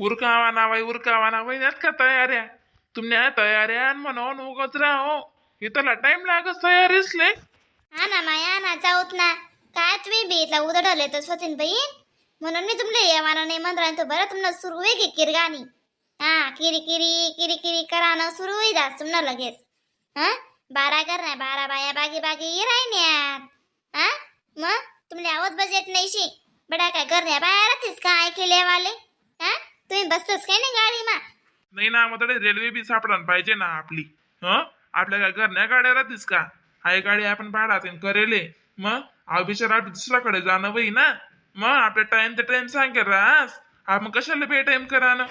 उरकावा नावाई उरकावा नावाई यात का तयाऱ्या? तुम्ही तयाऱ्या म्हणून उगच राहो इथला टाइम लागत तयारीसले हा ना माया ना जाऊत ना. काय तुम्ही बेतला उदडले तर स्वतीन बहीण? म्हणून मी तुमले येवाना नाही म्हणतो तो बरं तुम्हाला सुरू आहे की किरगानी हा किरी किरी किरी किरी करानं सुरू होई जास तुम्हाला लगेच. हा? बारा कर ना बारा बाया बागी बागी ये राहण्यात हा? मग? तुमले आवत बजेट नाही शी. बडा काय करण्या बाया राहतीस काय केले वाले हा? तुम्ही बसतोस काय नाही गाडी मा नाही ना मग रेल्वे बी सापडायला पाहिजे ना आपली. हं? आपल्या काय घरण्या गाड्या राहतीस का? हाय गाडी आपण भाडात करेले. मग अहो बिचारा आपल्या दुसऱ्याकडे जाणं वही ना. मग आपल्या टाइम ते टाइम सांग रास आपण कशाला बे टाइम करा ना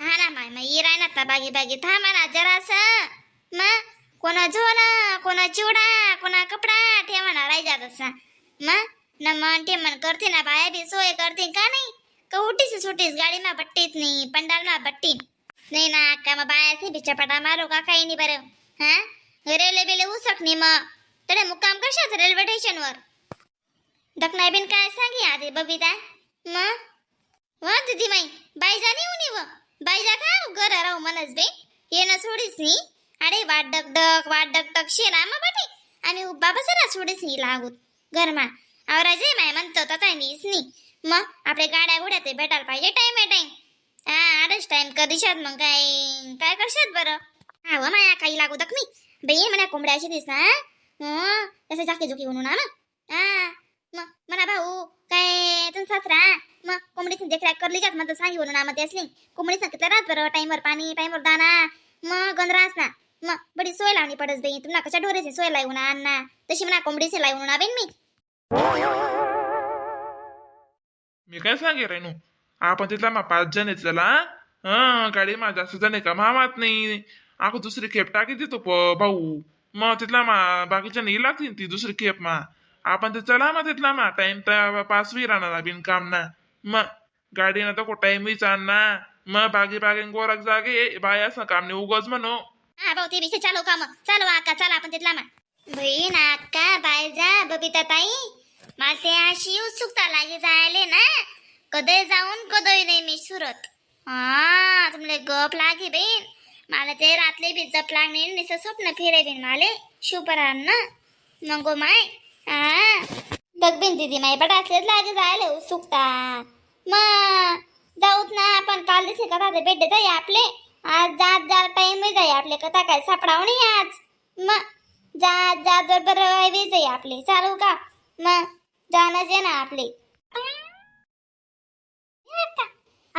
हा ना माय मग ये राय ना बागी बागी. थांबा ना जरासं. मग कोणा झोना कोणा चिवडा कोणा कपडा ठेवणा राय जात असा मग न मन ते मन करते ना बाया बी सोय करते का नाही? का उठीस सुटीस गाडी मा बट्टीत नाही पंडाल मा बट्टी नाही ना का मग बायाचे बी चपाटा मारू का काही नाही बरं? हा? रेल्वे बिले उसक नाही मग. तडे मुक्काम कशाच रेल्वे स्टेशनवर? दखनाय बिन काय सांगी आधी बबिता? मग? वा दिदी माई बाईजा नाही उनी व? बाईजा का घर राहू मनस बे? ये ना सोडीस नी अरे वाट डक डक वाट डक डक शेरा मा बाटे. आणि उभा बसरा सोडीस नी लागूत घरमा. आवराजे माय म्हणतो तथा नीस नी. मग आपल्या गाड्या घोड्या ते भेटायला पाहिजे. टाइम आहे टाइम हा टाईम टाइम कधीशात मग काय? काय करशात बरं? हा व माया काही लागू दख मी. बाई म्हणा कोंबड्या अशी दिस ना हं, हो, तसं जाके जोकी म्हणून ना. हा मग म्हणा भाऊ काय तुम सासरा? मग कोंबडीची देखरेख करली जात मग सांगी म्हणून आम्हाला असली कोंबडी सांगितलं राहत बरं टाईमवर पाणी टाईमवर दाना? मग गंधरास ना मग बडी सोय लावणी पडस बाई. तुम्हाला कशा ढोरेची सोय लावून आणना? तशी म्हणा कोंबडीची लावून आवेन मी. मी काय सांगे रेनू आपण तिथला मा पाच जण आहेत त्याला हा गाडी मा जास्त जण आहे का? मामात नाही. आपण दुसरी खेप टाकी देतो प- भाऊ. मग तिथला मा बाकीच्या नाही लागतील ती दुसरी खेप मा. आपण ते चला मग तिथला मा. टाइम तर पाच वी राहणार बिनकाम ना. मग गाडी ना तो टाइम वी ना मग बागी बागे गोरख जागे. बाय असं काम नाही. उगच म्हणू. हा भाऊ ते विषय चालू काम. चालू आका चला आपण तिथला मा. बहीण अक्का बायजा बबिता ताई माझे अशी उत्सुकता लागे जायले ना. कधी जाऊन कदय नाही मी सुरत. हा तुमले गप लागे बहीण मला ते रातले बी जप लागणे निस स्वप्न फिरे बिन माले. शुपरान ना. मग माय. हा. बघ बिन दिदी माय बट असलेच लागे जायले उत्सुकता. मग जाऊत ना आपण काल दिसे कथा ते भेटे जाई आपले? आज जात जात टाइम जाई आपले कथा काय सापडाव नाही आज? मग जात जात बरोबर जाई आपले. चालू का? मग जाणंच जे ना आपले.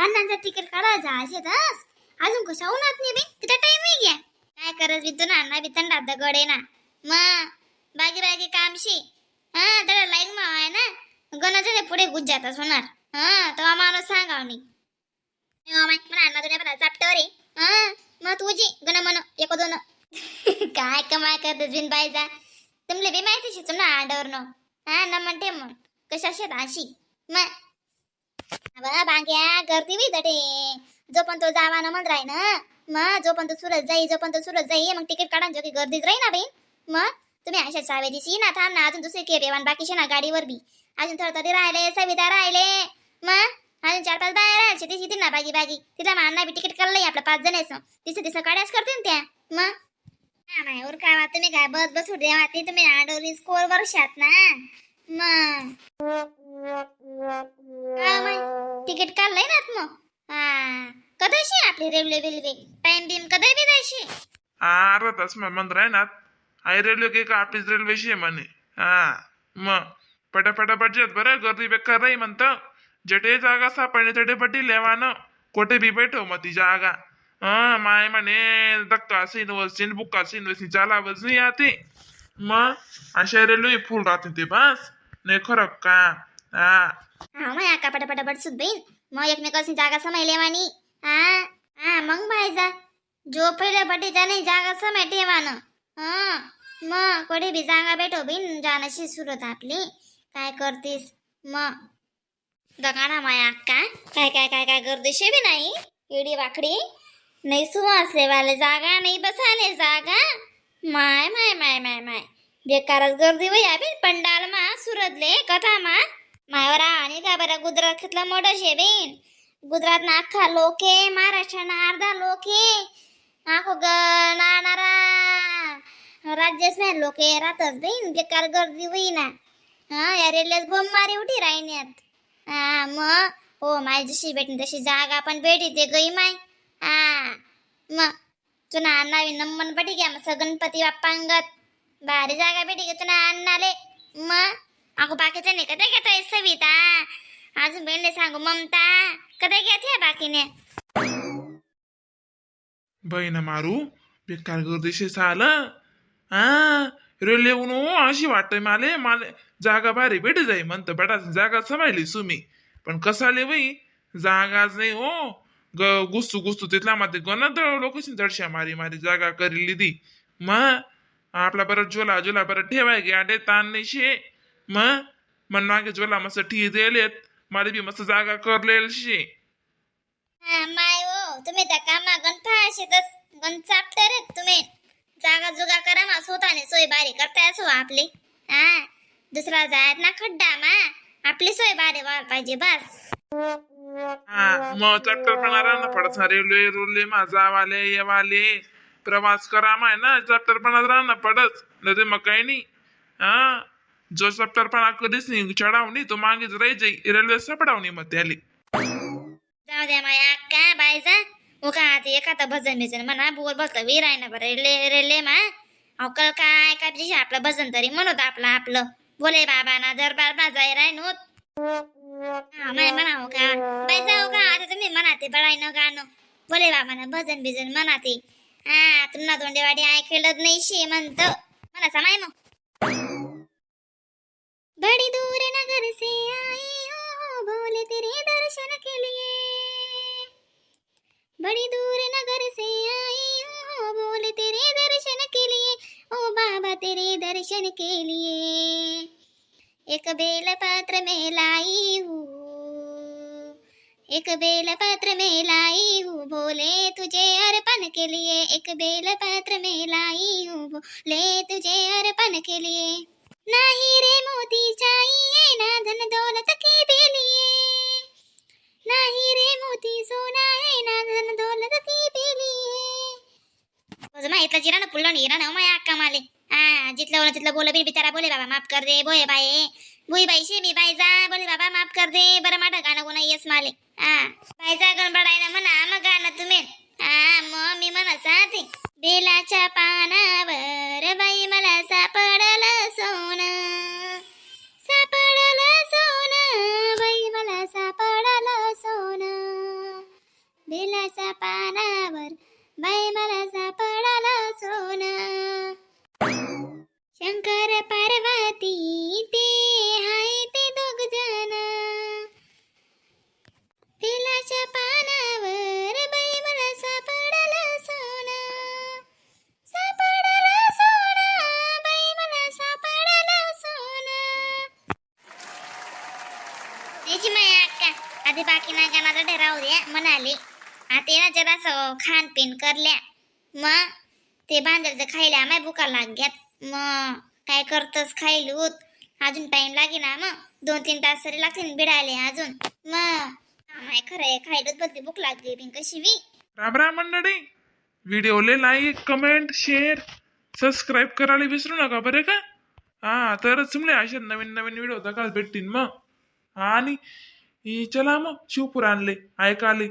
अण्णांचा तिकीट काढायचा असे तस अजून कशा उन्हात नाही बी तिथं टाइम घ्या काय करत बी ना? अण्णा बी थंड दगड गडे ना. मग बाकी बाकी कामशी. हा त्याला लाईन माव आहे ना? गणाच्या पुढे गुजजातच होणार हा तेव्हा माणूस सांगाव नाही अण्णा तुझ्या पण चापटवर आहे. हा मग तुझी गण म्हण एक दोन. काय कमाय करत बिन बायजा तुमले बी माहिती शिचू ना आडवर न हा ना म्हणते मग कशा शेत अशी? मग बा बांग्या गर्दी बी तटे. जो पण तो जावा ना म्हणत राही ना मग जो पण तो सुरत जाई जो पण तो सुरत जाई मग तिकीट काढा जो की गर्दीच राही ना बाई मग तुम्ही अशा चावे दिसी ना थांब ना अजून दुसरी केप येवान बाकीचे ना गाडीवर बी. अजून थोडं तरी राहिले सविता राहिले. मग अजून चार पाच बाया राहायचे ती ना बागी बागी. तिला मग बी तिकीट काढलंय आपलं पाच जण असं तिसं तिसं काढ्याच करते ना त्या. मग हा माय उर काय तुम्ही काय बस बसू देवा ते तुम्ही आडवली स्कोर वर्षात ना. मग आपली रेल्वे बिल्वे. टाइम बिम कधी बी जायशी अर्धा तास मग मंद राहणार. आई रेल्वे के का आपलीच रेल्वे शे म्हणे. हा मग पटापटा बजेत बरं गर्दी बेकार राही म्हणतं. जटे जागा सापडणे तटे पटी लेवानं. कोठे बी बैठो मग ती जागा. हा माय म्हणे धक्का सीन वसीन बुक्का सीन वसी चालावच नाही आते मग अशा रेल्वे फुल राहते ते बस. नाही खरं का? हा. हा मग पटापटापट सुद बहीण. मग एकमेकाची जागा समायले वाणी हा. हा मग बायजा जो पहिले पटी त्याने जागा समय ठेवानं हा मग कोणी बी जागा भेटो बिन जाण्याची सुरत आपली काय करतीस मग दकाना माया अक्का काय काय काय काय गर्दीशी बी नाही एडी वाकडी नाही सुवासले वाले जागा नाही बसाले जागा माय माय माय माय माय बेकारच गर्दी वय बी पंडाल मा सुरतले कथा मा मायवरा आणि का बरं गुजरात खेतला मोठं शे बिन ગુજરાતના આખા લોકે મહારાષ્ટ્રના અડધા आखो ग નાનારા રાજ્યસના લોકે રાત राहतच બેન बेकार गर्दी होईना हा या रेल्वेत बम मारी उठी राहिण्यात हा मग हो माय जशी भेटणे तशी जागा पण भेटी ते गई माय हा मग तुना बी नमन पटी घ्या मग गणपती बाप्पांगत भारी जागा भेटी घे तुना अन्नाले मग अगो बाकीचं नाही का ते घेतोय सविता आज बहिणीला सांगू ममता? कधी घेते बाकीने? बहीण मारू बेकार गर्दीशी साल. आ रेल्वे येऊन अशी वाटतंय माले. माले जागा भारी भेट जाई म्हणतं. बेटा जागा समायली सुमी. पण कसाले बाई? जागाच नाही हो. ग गुस्तू गुस्तू तिथला माते. गणत लोकेशन जडशा मारी मारी जागा करी लिदी. म आपला परत झोला झोला परत ठेवाय गे. आडे ताण नाही शे. मग मन मागे झोला मस्त ठी दिलेत. मारी बी मस्त जागा करलेल शे हा माय हो तुम्ही त्या कामा गणपा शेतच गण चापते रे तुम्ही. जागा जुगा करा मा स्वतःने सोय बारी करताय असो आपली. हा दुसरा जायत ना खड्डा मा आपली सोय बारी व्हायला पाहिजे बस. हा मग चट्टरपणा राहणं पडत ना रेल्वे रुल्ले मा जावाले येवाले. प्रवास करा माय ना चट्टरपणा राहणं पडत नाही मग काही नाही. हा. जो चट्टरपणा कधीच नाही चढावणी तो मागेच राही जाई रेल्वे सपडावणी मग त्याली. जाऊ द्या माय काय बायचा उका ते एखादा भजन बिजन म्हणा बोल बसलं वीर आहे ना बरं रेल्वे रेल्वे मा? अवकल काय काय दिवशी आपलं भजन तरी म्हणत आपलं आपलं. बोले बाबा ना दरबार ना जाय राय नोत माय हो का? बाय जाऊ का आता तुम्ही म्हणा ते न गाणं. बोले बाबा ना भजन बिजन म्हणा ते हा तुमना तोंडेवाडी ऐकलंच नाही शे म्हणत म्हणा समाय मग. बड़ी दूर नगर से आई हो, बोले तेरे दर्शन के लिए। बड़ी दूर नगर से आई हूँ, बोले तेरे दर्शन के लिए। ओ बाबा, तेरे दर्शन के लिए। एक बेल पत्र में लाई हूँ, एक बेल पत्र में लाई हूँ, बोले तुझे अर्पण के लिए। एक बेल पत्र में लाई हूँ, बोले तुझे अर्पण के लिए। नाही रे मोती चाहिए ना धन दौलत की भी नाही रे मोती सोना है ना धन दौलत की बेली है इथला जिरा ना पुल्ला हिरा ना माया अक्का माले? हा जिथलं बोला तिथलं बोला बिन बिचारा बोले बाबा माफ कर दे बोये बाये. बुई बाई शे मी बाई जा बोले बाबा माफ कर दे बरं माटा गाणं कोणा येस माले. हा बाईचा गणबडाय ना म्हणा मग गाणं तुम्ही. हा मग मी म्हणा साथे बेलाच्या पानावर बाई मला सापडलं सोनं. त्याची माया आधी बाकी ना गाणं द्या म्हणाले आता ना जरासं खानपीन करल्या मग ते बांधायचं खायला माय बुका लाग्यात मग काय करतस खायलूत अजून टाइम लागे ना मग दोन तीन तास तरी लागतील बिडाले अजून मग खरं आहे खायलूत बदली भूक लागली बिन कशी वी राम राम मंडळी व्हिडिओले लाईक कमेंट शेअर सबस्क्राईब करायला विसरू नका बरे का हा तरच तुमले असे नवीन नवीन व्हिडिओ दाखल भेटतील मग आणि ही चला मग शिवपुराणले ऐकाले